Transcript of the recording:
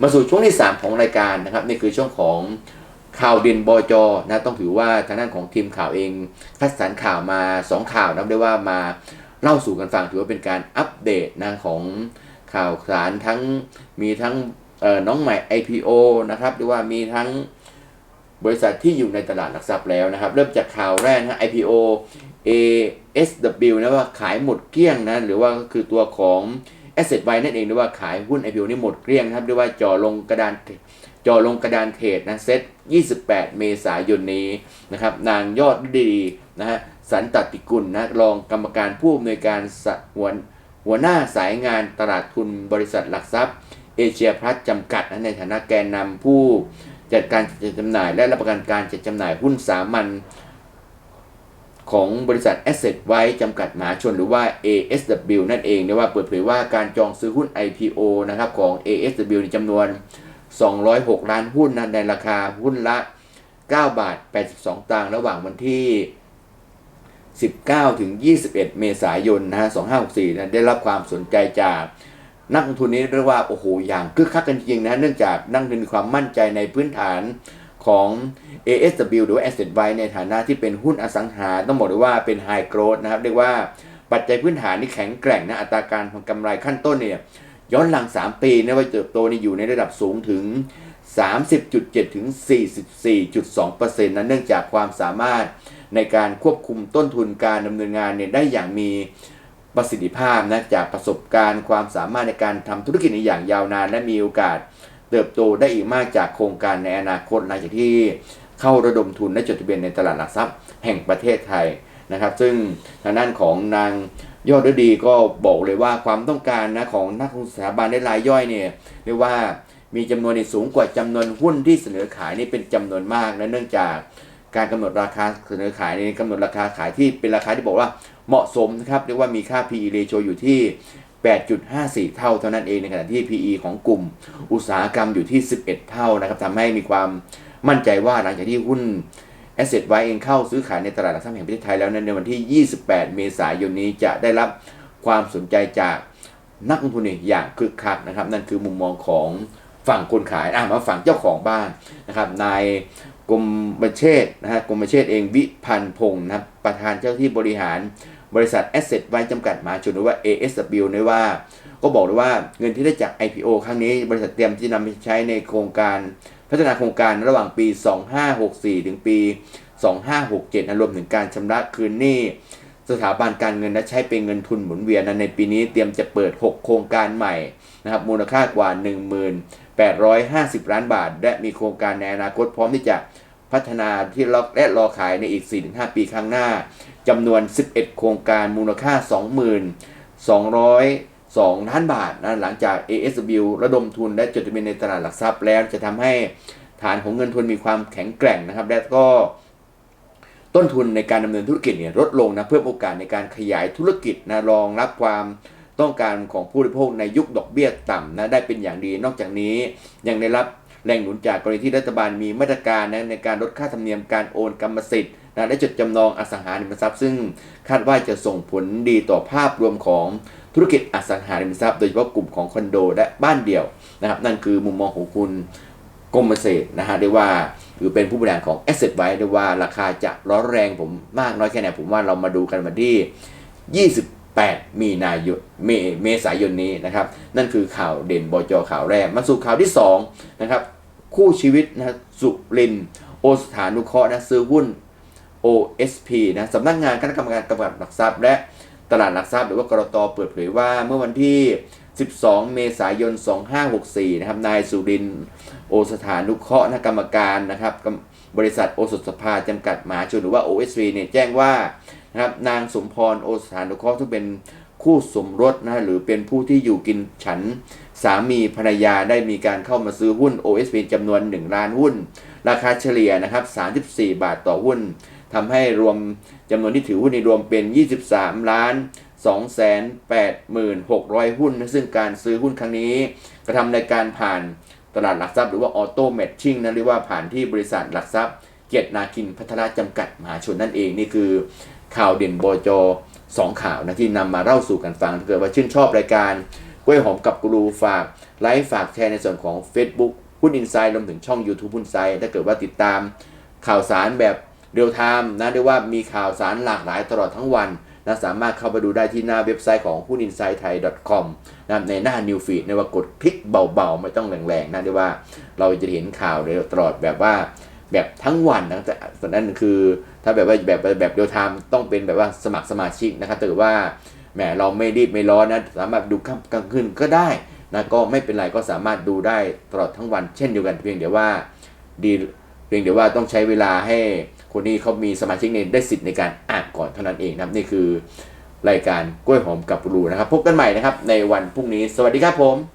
มาสู่ช่วงที่ 3 ของรายการนะครับ นี่คือช่วงของข่าวเด่นบจนะต้องถือว่าทางด้านของทีมข่าวเองคัดสรรข่าวมา 2 ข่าวนับได้ว่ามาเล่าสู่กันฟังถือว่าเป็นการอัปเดตนะของข่าวสารทั้งมีทั้งน้องใหม่ IPO นะครับหรือว่ามีทั้งบริษัทที่อยู่ในตลาดหลักทรัพย์แล้วนะครับ เริ่มจากข่าวแรกนะ IPO ASW นะว่าขายหมดเกลี้ยงนะหรือว่าก็คือตัวของ Asset ไว้นั่นเองหรือว่าขายหุ้น IPO นี่หมดเกลี้ยงครับเรียว่าจ่อลงกระดานจ่อลงกระดานเทรดนะเซ็ต28 เมษายนนี้นะครับนางยอดดีนะฮะสันตติกุลนะรองกรรมการผู้อำนวยการสหัวหัวหน้าสายงานตลาดทุนบริษัทหลักทรัพย์ เอเชียพลัสจำกัดนะในฐานะแกนนำผู้จัดการจัดจำหน่าย และรับประกันการจัดจำหน่ายหุ้นสามัญ ของบริษัท Asset ไว้จำกัดมหาชนหรือว่า ASW นั่นเองเนี่ยว่าเปิดเผยว่าการจองซื้อหุ้น IPO นะครับของ ASW ในจำนวน 206 ล้านหุ้นนะในราคาหุ้นละ 9 บาท 82 ตังค์ระหว่างวันที่ 19 ถึง 21 เมษายนนะฮะ 2564 นะได้รับความสนใจจากนักลงทุนนี้เรียกว่าโอ้โหอย่างคึกคักกันจริงนะเนื่องจากนักลงทุนมีความมั่นใจในพื้นฐาน ของ ASW หรือว่า Asset ไว้ในฐานะที่เป็นหุ้นอสังหา ต้องบอกเลยว่าเป็น High Growth นะครับ เรียกว่าปัจจัยพื้นฐานนี่แข็งแกร่งนะอัตราการกำไรขั้นต้นเนี่ยย้อนหลัง 3 ปีนะว่าเติบโตนี่อยู่ในระดับสูงถึง 30.7 ถึง 44.2%นะเนื่องจากความสามารถในการควบคุมต้นทุนการดำเนินงานเนี่ยได้อย่างมีประสิทธิภาพนะจากประสบการณ์ความสามารถในการทำธุรกิจในอย่างยาวนานและมีโอกาส เติบโตได้อีกมากจากโครงการในอนาคตหลังจากที่เข้าระดมทุนและจดทะเบียนในตลาดหลักทรัพย์แห่งประเทศไทยนะครับ ซึ่งทางด้านของนางยอดฤดีก็บอกเลยว่าความต้องการนะของนักลงทุนสถาบันได้รายย่อยเนี่ยเรียกว่ามีจำนวนที่สูงกว่าจำนวนหุ้นที่เสนอขายนี่เป็นจำนวนมากและเนื่องจากการกำหนดราคาเสนอขายในกำหนดราคาขายที่เป็นราคาที่บอกว่าเหมาะสมนะครับเรียกว่ามีค่า PE ratio อยู่ที่ 8.54 เท่าเท่านั้นเองในขณะที่ PE ของกลุ่มอุตสาหกรรมอยู่ที่ 11 เท่านะครับทำให้มีความมั่นใจว่าหลังจากที่หุ้น Asset ไว้เองเข้าซื้อขายในตลาดหลักทรัพย์แห่งประเทศไทยแล้วนั้นในวันที่ 28 เมษายนนี้จะได้รับความสนใจจากนักลงทุนอย่างคึกคักนะครับ นั่นคือมุมมองของฝั่งคนขายอะมาฝั่งเจ้าของบ้านนะครับนายกรมบัญเชษฐ์นะฮะกรมบัญเชษฐ์เองวิพันธ์พงศ์นะครับประธานเจ้าที่บริหาร บริษัท Asset ไว้จำกัดมหาชนหรือว่า ASW นะว่า ก็บอกเลยว่าเงินที่ได้จาก IPO ครั้งนี้บริษัทเตรียมที่นำไปใช้ในโครงการพัฒนาโครงการระหว่างปี 2564 ถึงปี 2567นะรวมถึงการชำระคืนหนี้สถาบันการเงินและใช้เป็นเงินทุนหมุนเวียนนะในปีนี้เตรียมจะเปิด 6 โครงการใหม่นะครับมูลค่ากว่า 1850 ล้านบาท และมีโครงการในอนาคตพร้อมที่จะ พัฒนาที่ล็อกและรอขายในอีก 4-5 ปีข้างหน้าจำนวน 11 โครงการมูลค่า 22,202 ล้านบาทนะหลังจาก ASW ระดมทุนและจดทะเบียนในตลาดหลักทรัพย์แล้วจะทำให้ฐานของเงินทุนมีความแข็งแกร่งนะครับ และก็ต้นทุนในการดำเนินธุรกิจเนี่ยลดลงนะเพิ่มโอกาสในการขยายธุรกิจนะรองรับความต้องการของผู้บริโภคในยุคดอกเบี้ยต่ำนะได้เป็นอย่างดี นอกจากนี้ยังได้รับ แรงหนุนจากกรณีที่รัฐบาลมีมาตรการนะในการลดค่าธรรมเนียมการโอนกรรมสิทธิ์นะและจดจำนองอสังหาริมทรัพย์ ซึ่งคาดว่าจะส่งผลดีต่อภาพรวมของธุรกิจอสังหาริมทรัพย์โดยเฉพาะกลุ่มของคอนโดและบ้านเดี่ยวนะครับนั่นคือมุมมองของคุณกรมเกษตรนะฮะเรียกว่าหรือเป็นผู้บริหารของ Asset ไว้เรียกว่าราคาจะร้อนแรงผมมากน้อยแค่ไหนผมว่าเรามาดูกันวันที่ 8 มีนายนเมเมษายนนี้นะครับ นั่นคือข่าวเด่นบจข่าวแรก มาสู่ข่าวที่2นะครับคู่ชีวิตนะสุรินโอสถานุเคราะห์นะซื้อหุ้น OSP นะสำนักงานคณะกรรมการกำกับหลักทรัพย์ และตลาดหลักทรัพย์หรือว่ากรตเปิดเผยว่าเมื่อวันที่ 12 เมษายน 2564 นะครับนายสุรินโอสถานุเคราะห์นะกรรมการนะครับ บริษัทโอสถสภาจำกัดมหาชนหรือว่า OSV เนี่ยแจ้งว่านะครับนางสมพรโอสถานุเคราะห์ซึ่งเป็นคู่สมรสนะหรือเป็นผู้ที่อยู่กินฉันสามีภรรยาได้มีการเข้ามาซื้อหุ้น OSV จำนวน 1 ล้านหุ้น ราคาเฉลี่ยนะครับ34 บาทต่อหุ้นทำให้รวมจำนวนที่ถือหุ้นในรวมเป็น 23 ล้าน286,000 หุ้นนะซึ่งการซื้อหุ้นครั้งนี้กระทำในการผ่าน ตลาดหลักทรัพย์หรือว่าออโต้แมทชิ่งนะเรียกว่าผ่านที่บริษัทหลักทรัพย์ เกียรตินาคินพัฒนาจำกัดมหาชนนั่นเองนี่คือ ข่าวเด่นบจสองข่าวนะที่นำมาเล่าสู่กันฟังถ้าเกิดว่าชื่นชอบรายการกล้วยหอมกับกูรูฝากไลค์ฝากแชร์ในส่วนของ Facebook หุ้นอินไซด์รวมถึงช่อง YouTube หุ้นไซด์ถ้าเกิดว่าติดตามข่าวสารแบบเรียลไทม์นะเรียกว่ามีข่าวสารหลากหลายตลอดทั้งวัน นะสามารถเข้าไปดูได้ที่หน้าเว็บไซต์ของหุ้นอินไซด์ไทย .com นะในหน้า New Feed นว่ากดคลิกเบาๆ ไม่ต้องแรงๆนะเรียกว่าเราจะเห็นข่าวเร็วตลอดแบบว่าแบบทั้งวันนะแต่ส่วนนั้นคือถ้าแบบว่าแบบแบบเดียวไทม์ต้องเป็นแบบว่าสมัครสมาชิกนะครับถ้าเกิดว่าแหมเราไม่รีบไม่ร้อนนะสามารถดูค่ำกลางคืนก็ได้นะก็ไม่เป็นไรก็สามารถดูได้ตลอดทั้งวัน เช่นเดียวกันเพียงเดียวว่าดีเพียงเดียวว่าต้องใช้เวลาให้ คนนี้เขามีสมาชิกในี่ยได้สิทธิ์ในการอ่านก่อนเท่านั้นเองนะครับนี่คือรายการกล้วยหอมกับรูนะครับ พบกันใหม่นะครับในวันพรุ่งนี้ สวัสดีครับผม